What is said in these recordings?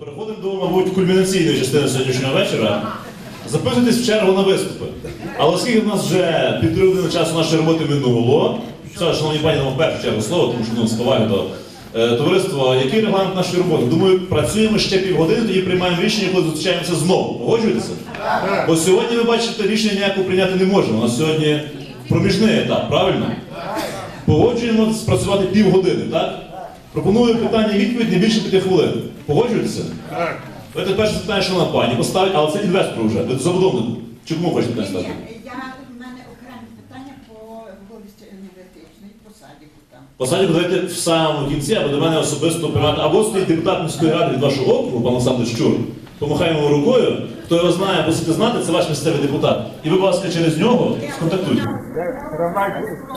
Переходимо до, мабуть, кульмінаційної частини сьогоднішнього вечора. Записуйтесь в чергу на виступи. Але оскільки в нас вже півтори години часу нашої роботи минуло, все, шановні пані, нам в першу чергу слово, тому що ну, з до е, товариства, який регламент нашої роботи? Думаю, працюємо ще півгодини, тоді приймаємо рішення, коли зустрічаємося знову. Погоджуєтеся? Бо сьогодні ви бачите, рішення ніякого прийняти не можемо. У нас сьогодні проміжний етап, правильно? Погоджуємо спрацювати півгодини, так? Пропоную питання відповідь не більше п'яти хвилин. Погоджуєтеся? Так. Давайте перше запитання, що на пані поставить, але це інвестор вже, ви забудовнику. Чи кому хочете питання ставити? Я, в мене окремі питання по вулиці енергетичній, по садіку там. Посадку давайте в самому кінці, або до мене особисто приватно, або стоїть депутат міської ради від вашого округу, пан Олександр Щур. Помахаємо йому рукою. Хто його знає, мусите знати, це ваш місцевий депутат. І ви, будь ласка, через нього сконтактуйте.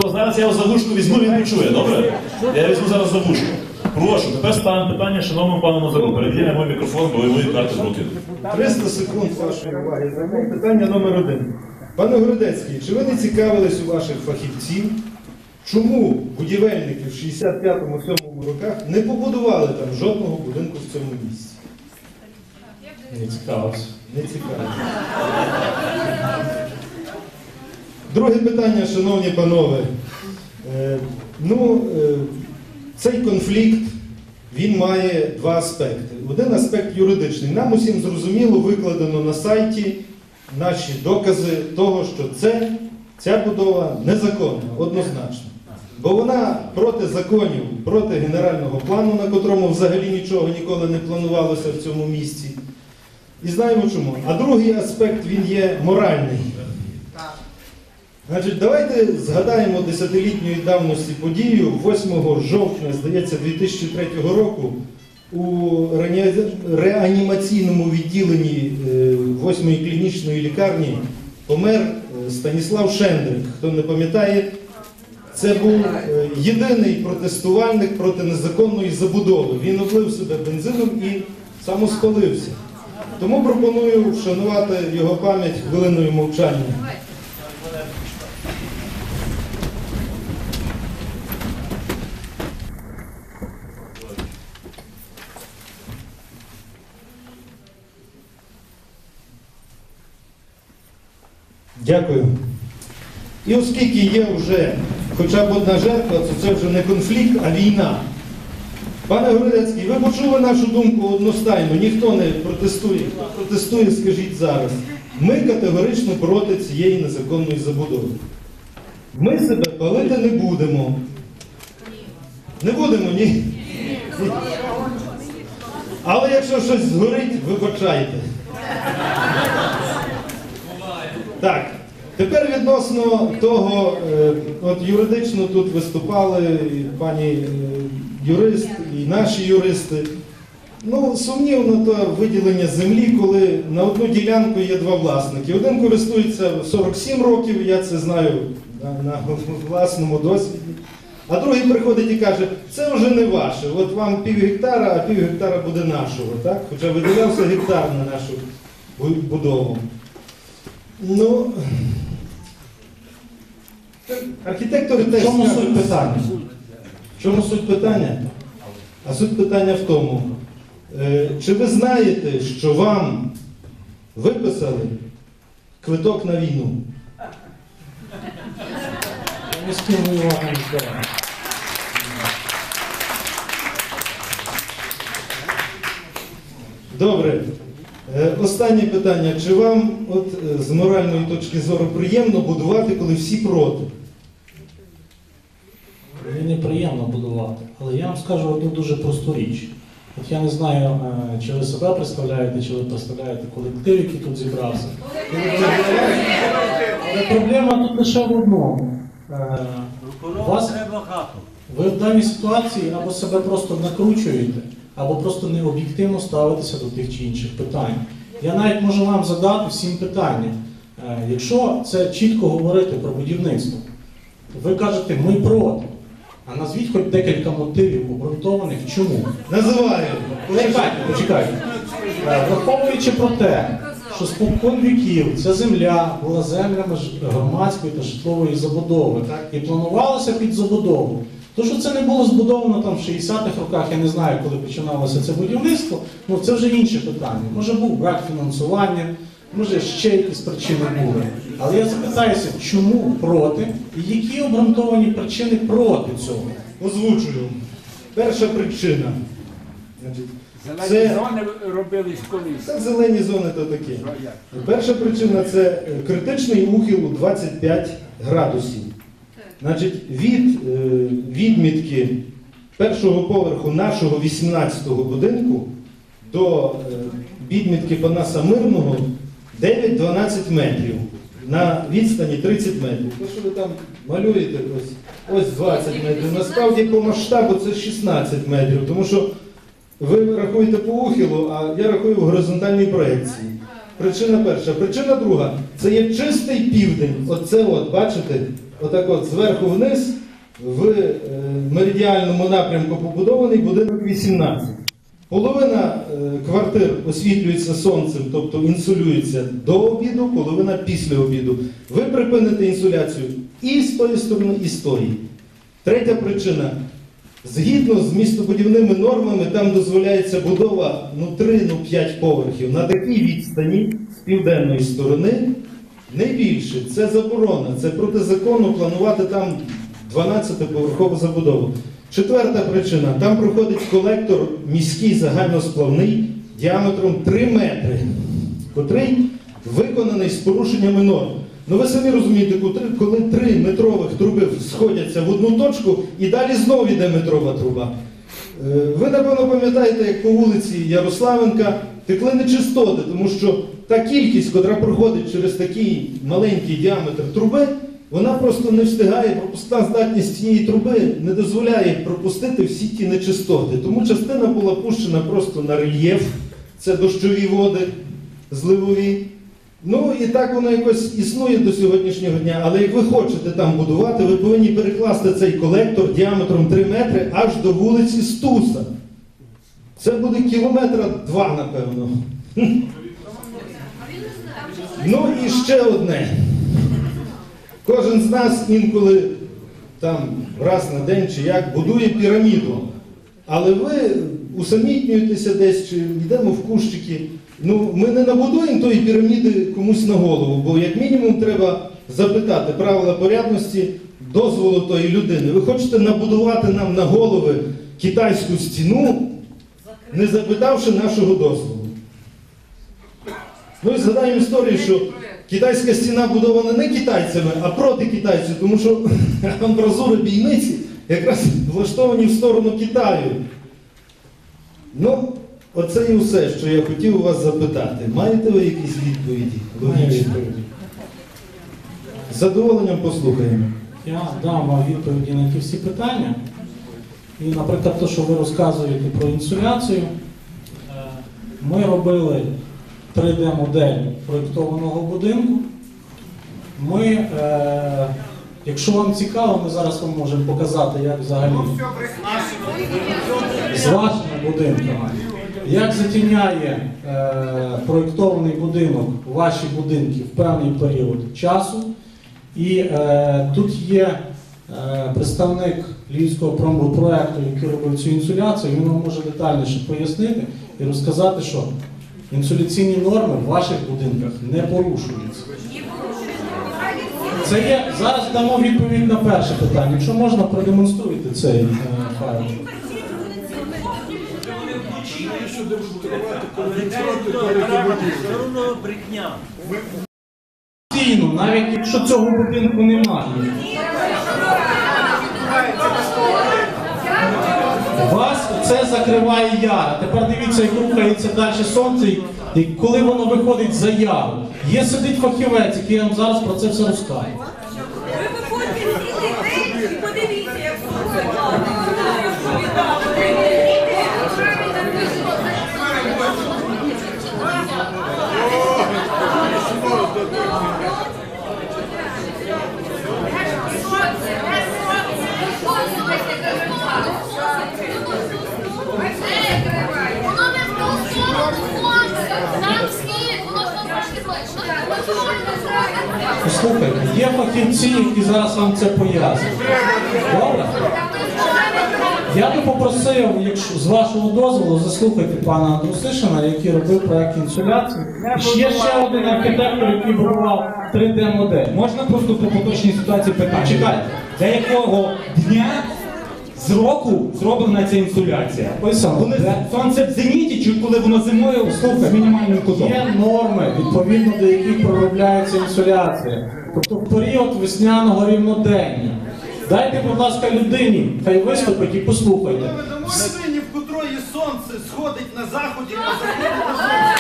То зараз я його за вушку візьму, він не чує, добре? Я візьму зараз за вушку. Прошу, тепер ставимо питання шановному пану Назару. Перевіряємо мій мікрофон, бо йому карти в руки. 300 секунд вашої уваги. Займу питання номер один. Пане Городецький, чи ви не цікавились у ваших фахівців, чому будівельники в 65-7 роках не побудували там жодного будинку в цьому місці? Не цікавився. Не цікаво. Друге питання, шановні панове. Е, ну, е, цей конфлікт він має два аспекти. Один аспект юридичний. Нам усім зрозуміло викладено на сайті наші докази того, що це, ця будова незаконна, однозначно. Бо вона проти законів, проти генерального плану, на котрому взагалі нічого ніколи не планувалося в цьому місці. І знаємо чому. А другий аспект він є моральний. Значить, давайте згадаємо десятилітньої давності подію 8 жовтня, здається, 2003 року у реанімаційному відділенні 8-ї клінічної лікарні помер е, Станіслав Шендрик. Хто не пам'ятає, це був е, єдиний протестувальник проти незаконної забудови. Він облив себе бензином і самоспалився. Тому пропоную вшанувати його пам'ять хвилиною мовчання. Дякую. І оскільки є вже хоча б одна жертва, то це вже не конфлікт, а війна. Пане Городецький, ви почули нашу думку одностайно, ніхто не протестує. Протестує, скажіть зараз. Ми категорично проти цієї незаконної забудови. Ми себе палити не будемо. Не будемо? Ні. Але якщо щось згорить, вибачайте. Так, тепер відносно того, е, от юридично тут виступали і пані е, юрист, і наші юристи. Ну, сумнівно то виділення землі, коли на одну ділянку є два власники. Один користується 47 років, я це знаю на, на власному досвіді. А другий приходить і каже, це вже не ваше, от вам пів гектара, а пів гектара буде нашого, так? Хоча виділявся гектар на нашу будову. Ну, архітектори теж. Чому суть питання? В чому суть питання? А суть питання в тому, е, чи ви знаєте, що вам виписали квиток на війну? Добре. Е, Останнє питання. Чи вам от, е, з моральної точки зору приємно будувати, коли всі проти? Мені неприємно будувати, але я вам скажу одну дуже просту річ. От я не знаю, е, чи ви себе представляєте, чи ви представляєте колектив, який тут зібрався. Але проблема тут лише в одному. Вас, ви в даній ситуації або себе просто накручуєте, або просто не об'єктивно ставитеся до тих чи інших питань. Я навіть можу вам задати всім питання. Е, Якщо це чітко говорити про будівництво, ви кажете, ми проти. А назвіть хоч декілька мотивів обґрунтованих, чому. Називаю. Почекайте, почекайте. Е, Враховуючи про те, що спокон віків ця земля була землями громадської та житлової забудови і планувалося під забудову. То, що це не було збудовано там в 60-х роках, я не знаю, коли починалося це будівництво, ну це вже інше питання. Може був брак фінансування, може ще якісь причини були. Але я запитаюся, чому проти і які обґрунтовані причини проти цього? Озвучую. Перша причина. Зелені Це- зони робились колись. Це зелені зони то таке. Перша причина це е, критичний ухил у 25 градусів. Значить, від е, відмітки першого поверху нашого 18-го будинку до е, відмітки Панаса Мирного 9-12 метрів. На відстані 30 метрів. То, що ви там малюєте, ось, ось 20 метрів. Насправді по масштабу це 16 метрів, тому що ви рахуєте по ухилу, а я рахую в горизонтальній проекції. Причина перша. Причина друга. Це є чистий південь. Оце от, бачите, отак от зверху вниз в е, меридіальному напрямку побудований будинок 18. Половина е, квартир освітлюється сонцем, тобто інсулюється до обіду, половина після обіду. Ви припините інсуляцію і з тої сторони, і з тої. Третя причина. Згідно з містобудівними нормами, там дозволяється будова ну 3, ну 5 поверхів. На такій відстані з південної сторони не більше. Це заборона, це протизаконно планувати там 12-поверхову забудову. Четверта причина. Там проходить колектор міський загальносплавний діаметром 3 метри, котрий виконаний з порушеннями норм. Ну ви самі розумієте, коли три метрових труби сходяться в одну точку і далі знову йде метрова труба. Е, Ви, напевно, пам'ятаєте, як по вулиці Ярославенка текли нечистоти, тому що та кількість, котра проходить через такий маленький діаметр труби, вона просто не встигає, пропускна здатність цієї труби не дозволяє пропустити всі ті нечистоти. Тому частина була пущена просто на рельєф, це дощові води, зливові. Ну і так воно якось існує до сьогоднішнього дня. Але як ви хочете там будувати, ви повинні перекласти цей колектор діаметром 3 метри аж до вулиці Стуса. Це буде кілометра два, напевно. Ну і ще одне. Кожен з нас інколи там раз на день чи як будує піраміду. Але ви усамітнюєтеся десь чи йдемо в кущики. Ну, ми не набудуємо тої піраміди комусь на голову, бо як мінімум треба запитати правила порядності дозволу тої людини. Ви хочете набудувати нам на голови китайську стіну, не запитавши нашого дозволу. І згадаємо історію, що китайська стіна будована не китайцями, а проти китайців, тому що амбразури бійниці якраз влаштовані в сторону Китаю. Ну, оце і все, що я хотів у вас запитати. Маєте ви якісь відповіді? Логічні? З задоволенням послухаємо. Я дам вам відповіді на ті всі питання. І, наприклад, те, що ви розказуєте про інсуляцію, е, ми робили 3D-модель проєктованого будинку. Ми, е, якщо вам цікаво, ми зараз вам можемо показати, як взагалі з вашими будинками. Як затіняє е, проєктований будинок ваші будинки в певний період часу. І е, тут є е, представник Львівського промпроекту, який робив цю інсуляцію, він вам може детальніше пояснити і розказати, що інсуляційні норми в ваших будинках не порушуються. Це є, зараз дамо відповідь на перше питання. Якщо можна, продемонструйте цей е, файл. Навіть якщо цього будинку немає. Вас це закриває яра. Тепер дивіться, як рухається далі сонце, і- коли воно виходить за яру. Є сидить фахівець, який вам зараз про це все розкаже. Ви виходьте цілий день і подивіться, як Воно не в ту сторону сонце. Там сніг, воно ж там трошки зле. Послухайте, є фахівці, які зараз вам це пояснять. Добре? Я би попросив, якщо з вашого дозволу, заслухайте пана Андрусишина, який робив проект інсуляції. І Є ще один архітектор, який будував 3D-модель. Можна просто по поточній ситуації питати? Чекайте, для якого дня з року зроблена ця інсуляція? Ось. Коли сонце в зеніті чи коли воно зимою з мінімальним кутом? Є норми, відповідно до яких проробляється інсуляція. Тобто в період весняного рівнодення. Дайте, будь ласка, людині, хай виступить і послухайте. Ви до в котрої сонце сходить на заході, а заходить на сонце.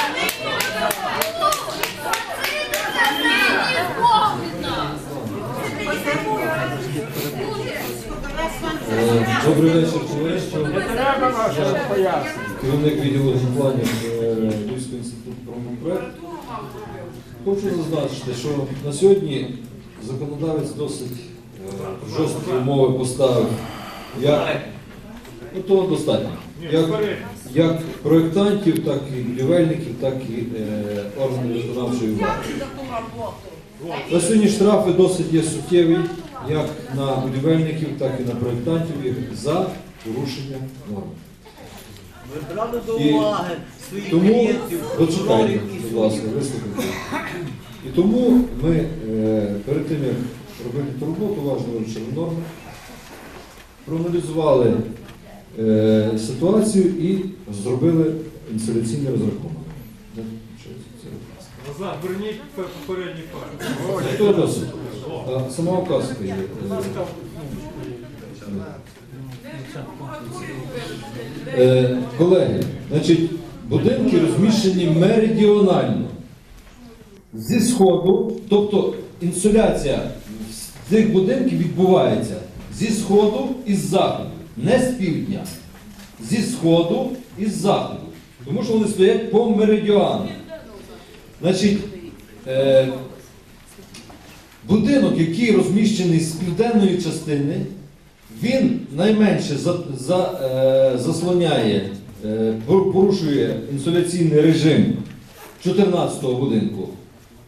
Добрий вечір, товариство. Треба вашого пояснення. Керівник відділу планів Львівського інституту правопроект. Хочу зазначити, що на сьогодні законодавець досить е, жорсткі умови поставив. Як, ну, того достатньо. Як, як проєктантів, так і будівельників, так і е, органів виконавчої влади. На сьогодні штрафи досить є суттєві, як на будівельників, так і на проєктантів їх за порушення норм. Ви брали до уваги своїх Тому, клієнтів, почекайте, прокурорів і будь ласка, вислухайте. І тому ми е, перед тим, як робити ту роботу, уважно вивчили норми, проаналізували е, ситуацію і зробили інсталяційний розрахунок. Назад, верніть попередній парк. Сама указка є. Е, Колеги, значить, будинки розміщені меридіонально. Зі сходу, тобто інсуляція цих будинків відбувається зі сходу і з заходу, не з півдня. Зі сходу і з заходу. Тому що вони стоять по меридіану. Значить, е, будинок, який розміщений з південної частини, він найменше е, заслоняє, е, порушує інсуляційний режим 14-го будинку.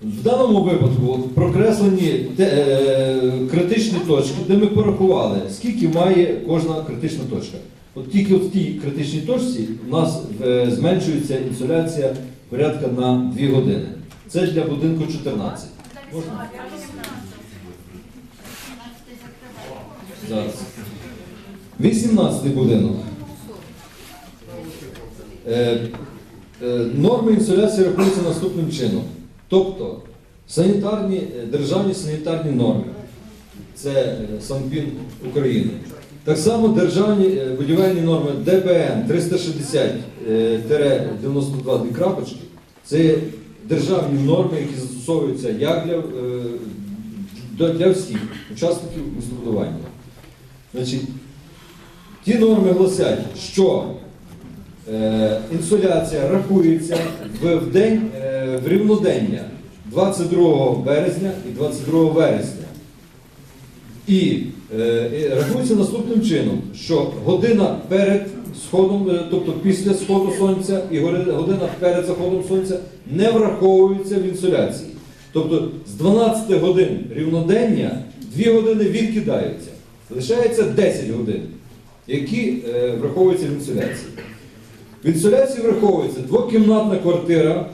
В даному випадку прокреслені е, критичні точки, де ми порахували, скільки має кожна критична точка. От тільки в тій критичній точці у нас зменшується інсуляція порядка на 2 години. Це для будинку 14. Можна? Зараз. 18 будинок. Е, е, норми інсуляції рахуються наступним чином. Тобто санітарні, е, державні санітарні норми. Це е, Санпін України. Так само державні е, будівельні норми ДБН 360-92 крапочки. Це державні норми, які застосовуються як для, е, для- всіх учасників містобудування. Значить, ті норми гласять, що е, інсуляція рахується в, в день е, в рівнодення 22 березня і 22 вересня. І е, рахується наступним чином, що година перед сходом, е, тобто після сходу сонця і година перед заходом сонця не враховуються в інсуляції. Тобто з 12 годин рівнодення 2 години відкидаються. Лишається 10 годин, які е, враховуються в інсуляції. В інсуляції враховується двокімнатна квартира.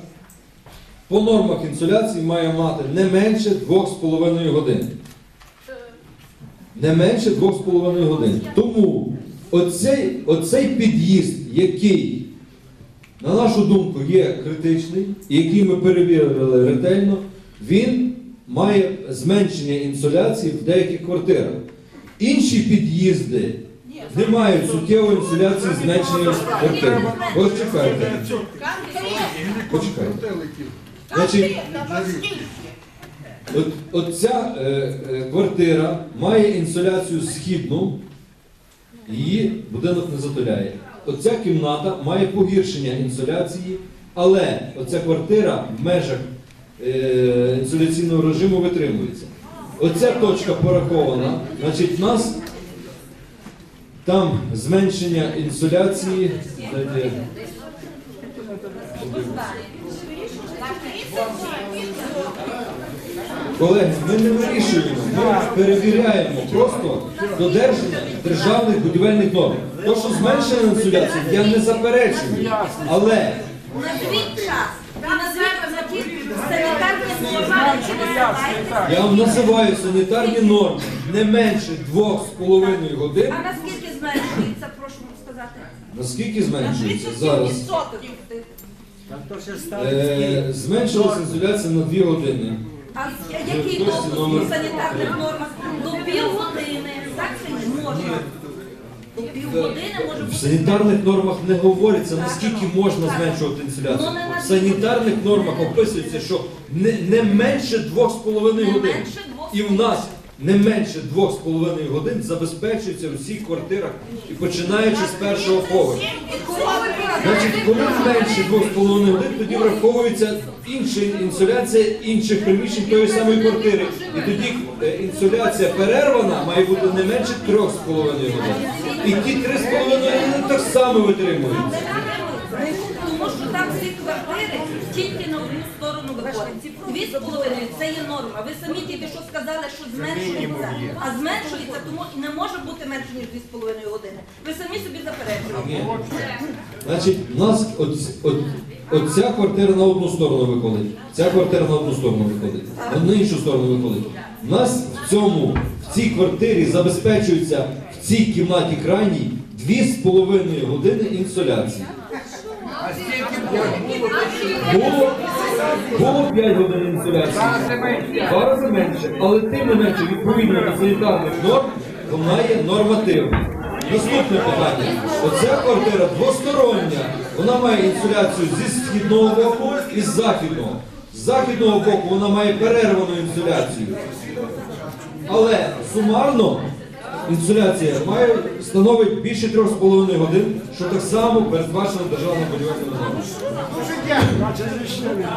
По нормах інсуляції має мати не менше 2,5 годин. Не менше 2,5 годин. Тому оцей, оцей під'їзд, який, на нашу думку, є критичний, і який ми перевірили ретельно, він має зменшення інсуляції в деяких квартирах. Інші під'їзди не мають суттєвої інсуляції зменшення квартир. Ось чекайте. Почекайте. Значить, От, от е, е, квартира має інсуляцію східну, її будинок не затуляє. Оця кімната має погіршення інсуляції, але оця квартира в межах е, інсуляційного режиму витримується. Оця точка порахована, значить, в нас там зменшення інсуляції. дайте- Колеги, ми не вирішуємо, ми перевіряємо просто додержання державних будівельних норм. То, що зменшена інсуляція, я не заперечую. Але Назвіть час. Назвіть санітарні називаєте. я вам називаю санітарні норми не менше 2,5 годин. А наскільки зменшується, прошу сказати? Наскільки зменшується зараз? відсотків. Е, зменшилася інсуляція на 2 години. А який Хтось допуск номер. санітарних нормах? До півгодини. Так можна. До півгодини може В бути. санітарних нормах не говориться, наскільки можна зменшувати інсуляцію. Ну, В санітарних нормах описується, що не, не менше 2,5 Не годин. менше двох І в нас не менше 2,5 годин забезпечується в усіх квартирах і починаючи з першого поверху. Значить, коли менше 2,5 годин, тоді враховується інша інсуляція інших приміщень тої самої квартири. І тоді інсоляція інсуляція перервана має бути не менше 3,5 годин. І ті 3,5 години так само витримуються. Тому що там всі квартири тільки на одну виходять. Дві з половиною це є норма. Ви самі тільки що сказали, що зменшується. А зменшується, тому і не може бути менше, ніж дві з половиною години. Ви самі собі заперечуєте. Значить, у нас от, от, от ця квартира на одну сторону виходить, ця квартира на одну сторону виходить, на іншу сторону виходить. У нас в цьому, в цій квартирі забезпечується в цій кімнаті крайній 2,5 години інсоляції. Було, було 5 годин інсоляції, два рази менше, але тим не менше, відповідно до санітарних норм, вона є нормативна. Наступне питання. Оця квартира двостороння. Вона має інсуляцію зі східного боку і з західного. З західного боку вона має перервану інсуляцію. Але сумарно інсуляція має становить більше 3,5 годин, що так само передбачено державним будівельним нормам.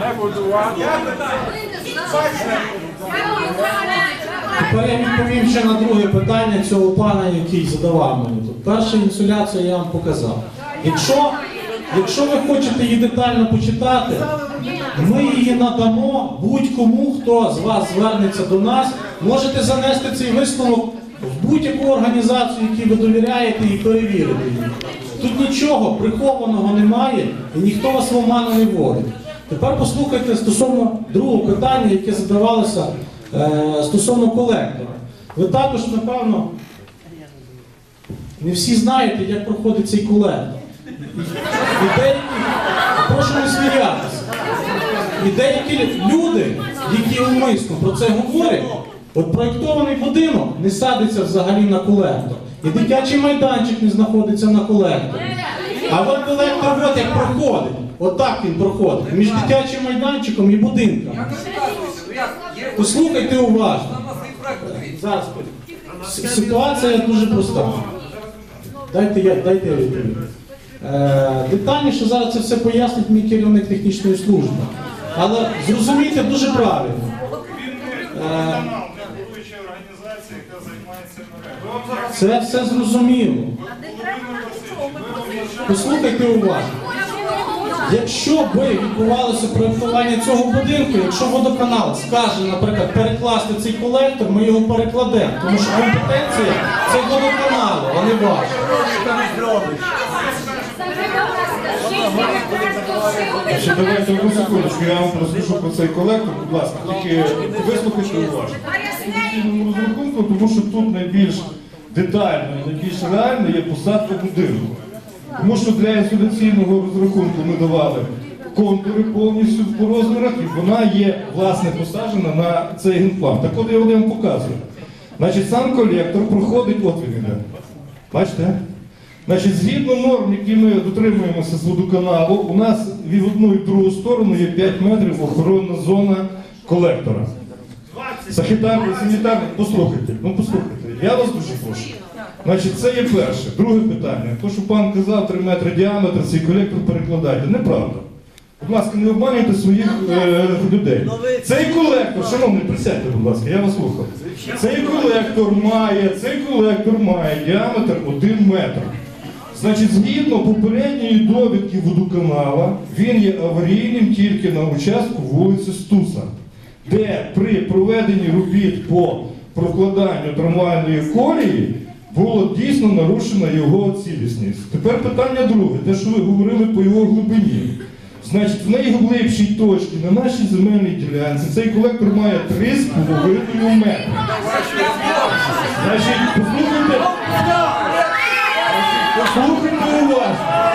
Не будувати. Тепер я відповім ще на друге питання цього пана, який задавав мені тут. Перша інсуляція я вам показав. Якщо, якщо ви хочете її детально почитати, ми її надамо будь-кому, хто з вас звернеться до нас. Можете занести цей висновок в будь-яку організацію, якій ви довіряєте, і перевірити її. Тут нічого прихованого немає, і ніхто вас в оману не вводить. Тепер послухайте стосовно другого питання, яке задавалося е, стосовно колектора. Ви також, напевно, не всі знаєте, як проходить цей колектор. І деякі, прошу не сміятися. І деякі люди, які умисно про це говорять, от проєктований будинок не садиться взагалі на колектор. І дитячий майданчик не знаходиться на колекторі. А от колектор от як проходить. Отак він проходить. Між дитячим майданчиком і будинком. Послухайте уважно. Зараз. Ситуація дуже проста. Дайте я, дайте я відповім. Е, детальніше зараз це все пояснить мій керівник технічної служби. Але зрозумійте дуже правильно. Е, це все зрозуміло. Послухайте уважно. Якщо би відбувалося проєктування цього будинку, якщо водоканал скаже, наприклад, перекласти цей колектор, ми його перекладемо. Тому що компетенція це водоканалу, а не ваша. Ще давайте одну секундочку, я вам розкажу про цей колектор, будь ласка, тільки вислухайте уважно. Тому що тут найбільш детально і найбільш реально є посадка будинку. Тому що для інсуляційного розрахунку ми давали контури повністю по розмірах, і вона є власне посаджена на цей генплан. Так от я вам показую. Значить, сам колектор проходить, от він іде. Бачите? Значить, згідно норм, які ми дотримуємося з водоканалу, у нас від одну і другу сторону є 5 метрів охоронна зона колектора. Санітарний, санітарний, послухайте, ну послухайте, я вас дуже прошу. Значить, це є перше. Друге питання. То, що пан казав, 3 метри діаметр, цей колектор перекладайте. Неправда. Будь ласка, не обманюйте своїх е, людей. Цей колектор, шановний, присядьте, будь ласка, я вас слухав. Цей колектор має, цей колектор має діаметр 1 метр. Значить, згідно попередньої довідки водоканала, він є аварійним тільки на участку вулиці Стуса, де при проведенні робіт по прокладанню трамвайної колії було дійсно нарушена його цілісність. Тепер питання друге, те, що ви говорили по його глибині. Значить, в найглибшій точці на нашій земельній ділянці цей колектор має 3,5 метри. Значить, послухайте, послухайте уважно.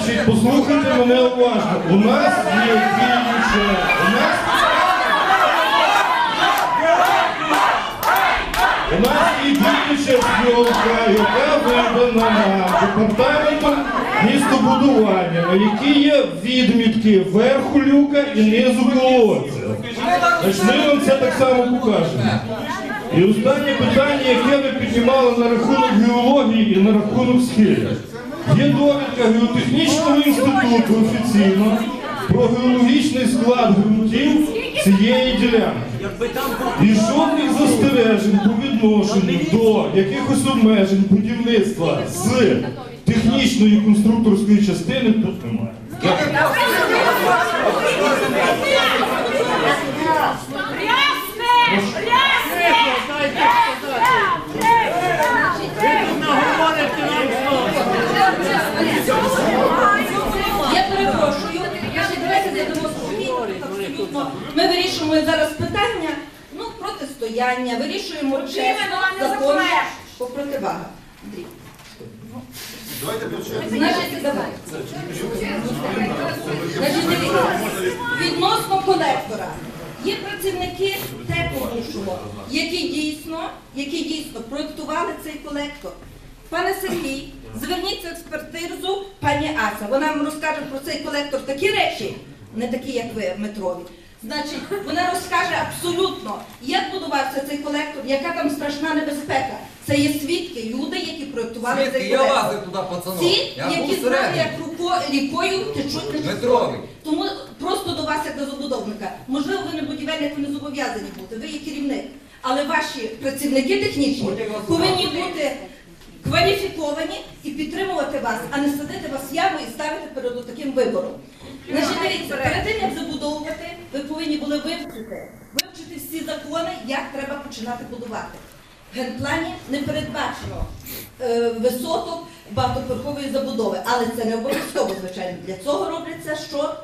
Значить, послухайте мене уважно. У нас є діюче. У нас, у нас є діюча яка видана департаментом містобудування, на якій є відмітки верху люка і низу колодця. Значить, ми вам це так само покажемо. І останнє питання, яке ви піднімали на рахунок геології і на рахунок схилів. Є довідка геотехнічного інституту офіційно про геологічний склад ґрунтів цієї ділянки. І жодних застережень по відношенню до якихось обмежень будівництва з технічної конструкторської частини тут немає. Я перепрошую, Значить, давайте зайдемо спокійно, абсолютно. Ми зараз питання ну, протистояння, вирішуємо чесно, законно по противагах. Андрій. Значить, давай. Значить, дивіться, відносно колектора. Є працівники тепловушого, які дійсно, які дійсно проєктували цей колектор. Пане Сергій, зверніться в експертизу пані Ася. Вона вам розкаже про цей колектор такі речі, не такі, як ви, Метрові. Значить, вона розкаже абсолютно, як будувався цей колектор, яка там страшна небезпека. Це є свідки, люди, які проєктували Свідки, цей я колектор. лазив туди, пацанов. Я був які знали, всередині. як руко, рікою течуть Метровий. Тому просто до вас, як до забудовника. Можливо, ви не будівельник, ви не зобов'язані бути, ви є керівник. Але ваші працівники технічні повинні бути кваліфіковані і підтримувати вас, а не садити вас в яму і ставити перед таким вибором. Значить, дивіться, перед тим, як забудовувати, ви повинні були вивчити, вивчити всі закони, як треба починати будувати. В генплані не передбачено е, висоток багатоповерхової забудови, але це не обов'язково, звичайно. Для цього робляться що?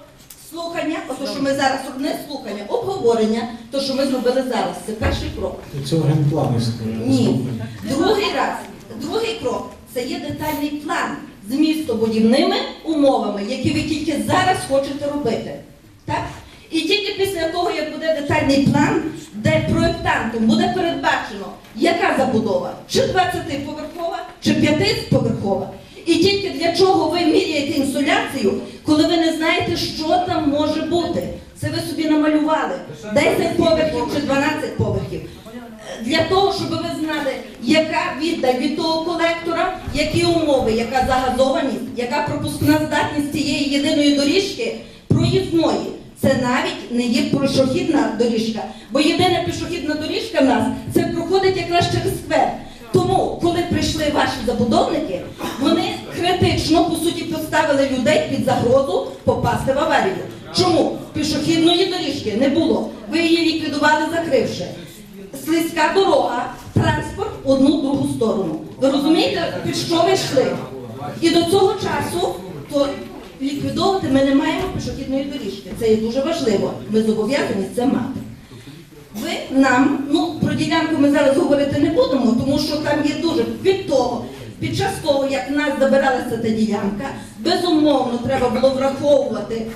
Слухання, ото що ми зараз не слухання, обговорення, то що ми зробили зараз. Це перший крок. Цього генплан існує. Ні. Другий раз, другий крок це є детальний план з містобудівними умовами, які ви тільки зараз хочете робити. Так? І тільки після того, як буде детальний план, де проєктантом буде передбачено, яка забудова, чи 20-поверхова, чи 5-поверхова. І тільки для чого ви міряєте інсуляцію, коли ви не знаєте, що там може бути. Це ви собі намалювали 10 поверхів чи 12 поверхів. Для того, щоб ви знали, яка віддаль від того колектора, які умови, яка загазованість, яка пропускна здатність цієї єдиної доріжки проїзної. Це навіть не є пішохідна доріжка, бо єдина пішохідна доріжка в нас це проходить якраз через сквер. Тому, коли прийшли ваші забудовники, вони критично по суті поставили людей під загрозу попасти в аварію. Чому пішохідної доріжки не було? Ви її ліквідували, закривши. Слизька дорога, транспорт одну другу сторону. Ви розумієте, під що ви йшли? І до цього часу то ліквідовувати ми не маємо пішохідної доріжки. Це є дуже важливо. Ми зобов'язані це мати. Ви нам, ну про ділянку ми зараз говорити не будемо, тому що там є дуже від того. Під час того, як нас забиралася та ділянка, безумовно треба було враховувати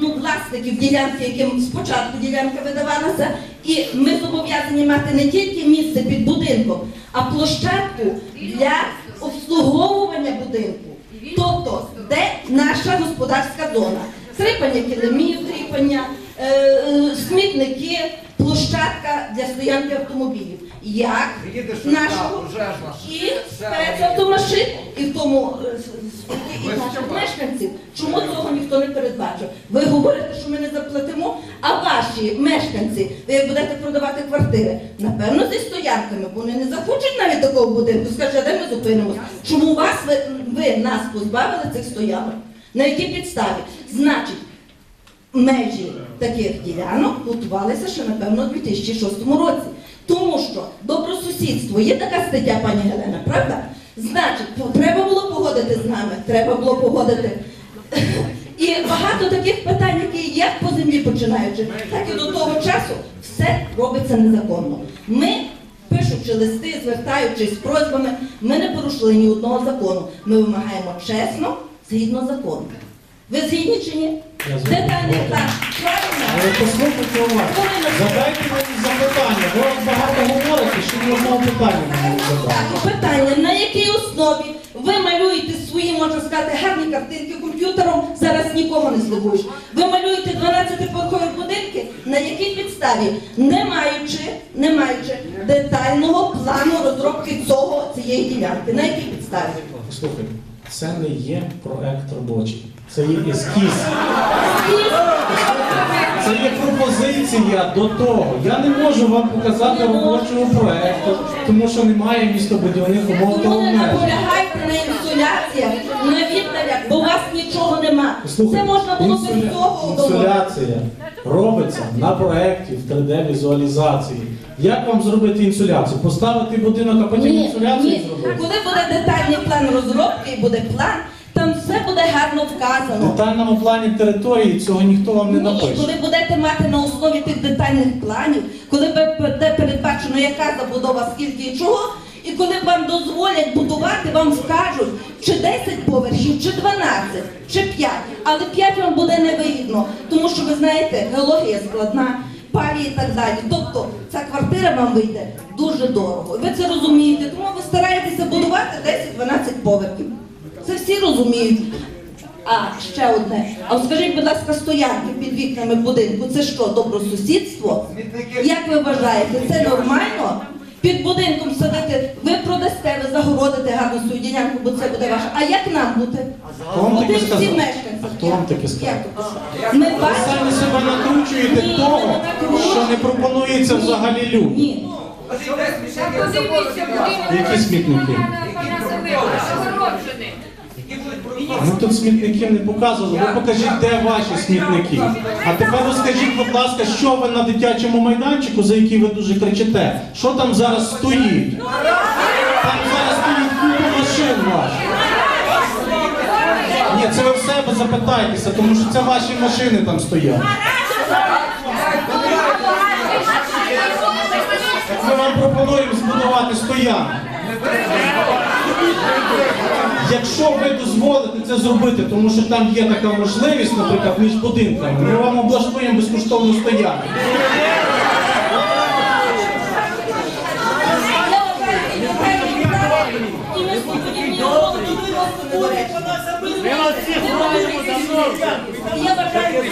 ну, власників ділянки, яким спочатку ділянка видавалася, і ми зобов'язані мати не тільки місце під будинком, а площадку для обслуговування будинку. Тобто, де наша господарська зона? Трипання килимів, трипання, е, е, смітники, площадка для стоянки автомобілів. Як Їдеш нашого пожежна. і спецавтомашин, і в тому е, с- с- і наших мешканців. Чому цього ніхто не передбачив? Ви говорите, що ми не заплатимо, а ваші мешканці, ви як будете продавати квартири, напевно, зі стоянками, бо вони не захочуть навіть такого будинку. Скажуть, а де ми зупинимося? Чому вас ви, ви нас позбавили цих стоянок? На якій підставі? Значить, межі таких ділянок готувалися ще, напевно, у 2006 році. Тому що добросусідство є така стаття, пані Гелена, правда? Значить, треба було погодити з нами, треба було погодити. І багато таких питань, які як по землі починаючи, так і до того часу все робиться незаконно. Ми, пишучи листи, звертаючись з просьбами, ми не порушили ні одного закону. Ми вимагаємо чесно, згідно закону. Ви згідні чи ні? Я згоден. Але Правильно? Задайте мені запитання. От багато говорите, що ні одного питання не задати. Так, питання, на якій основі ви малюєте свої, можна сказати, гарні картинки комп'ютером, зараз нікого не здивуєш. Ви малюєте 12-поверхові будинки, на якій підставі, не маючи, не маючи детального плану розробки цього цієї ділянки. На якій підставі? Послухайте, це не є проект робочий. Це є ескіз. Це є пропозиція до того. Я не можу вам показати робочого проекту, тому що немає містобудівних умов та Тому не обмежень. наполягайте на інсуляціях, на віддалях, бо у вас нічого нема. Це можна було без інсуля- цього вдома. інсуляція робиться на проєкті в 3D-візуалізації. Як вам зробити інсуляцію? Поставити будинок, а потім Ні, інсуляцію ні. зробити? Коли буде детальний план розробки і буде план, там все буде гарно В вказано. детальному плані території цього ніхто вам не Ні, коли будете мати на основі тих детальних планів, коли буде передбачено, яка забудова, скільки і чого, і коли вам дозволять будувати, вам скажуть, чи 10 поверхів, чи 12, чи 5. Але 5 вам буде невигідно, тому що ви знаєте, геологія складна, палі і так далі. Тобто ця квартира вам вийде дуже дорого. Ви це розумієте, тому ви стараєтеся будувати 10-12 поверхів. Це всі розуміють. А ще одне. А скажіть, будь ласка, стоянки під вікнами будинку, це що, добросусідство? Як ви вважаєте, це нормально? Під будинком садити, ви продасте, ви загородите гарну свою ділянку, бо це буде ваше. А як нам бути? Хто вам таке всі сказав? мешканці. А хто вам таке сказав? Ми Ви бачимо. самі себе накручуєте Ні, того, не накручуємо. що не пропонується взагалі людям. Ні. Які смітники? Ми тут смітників не показували. Ви покажіть, де ваші смітники. А тепер розкажіть, будь ласка, що ви на дитячому майданчику, за який ви дуже кричите, що там зараз стоїть? Там зараз стоїть купа машин ваших. Ні, це ви в себе запитайтеся, тому що це ваші машини там стоять. Ми вам пропонуємо збудувати стоянку. Якщо ви дозволите це зробити, тому що там є така можливість, наприклад, між будинками, ми вам облаштуємо безкоштовну стоянку. Я вважаю,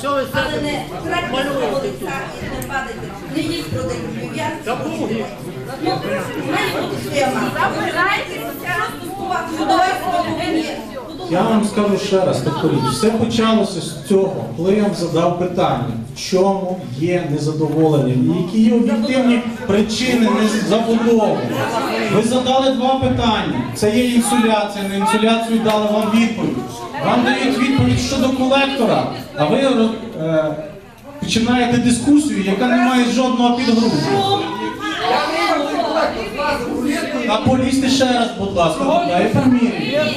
що ви але не і не падайте, не їсть. продають Я вам скажу ще раз, повторюю, все почалося з цього, коли я вам задав питання, в чому є незадоволення, які є об'єктивні причини незабудови. Ви задали два питання. Це є інсуляція, на інсуляцію дали вам відповідь. Вам дають відповідь щодо колектора, а ви е, починаєте дискусію, яка не має жодного підґрунтя. А полізьте ще раз, будь ласка, і поміряю.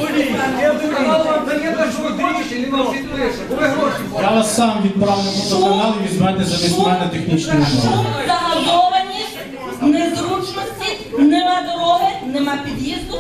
Я вас сам відправлю на водоканал і візьмете замість мене технічну умову. Загазованість, незручності, нема дороги, нема під'їзду.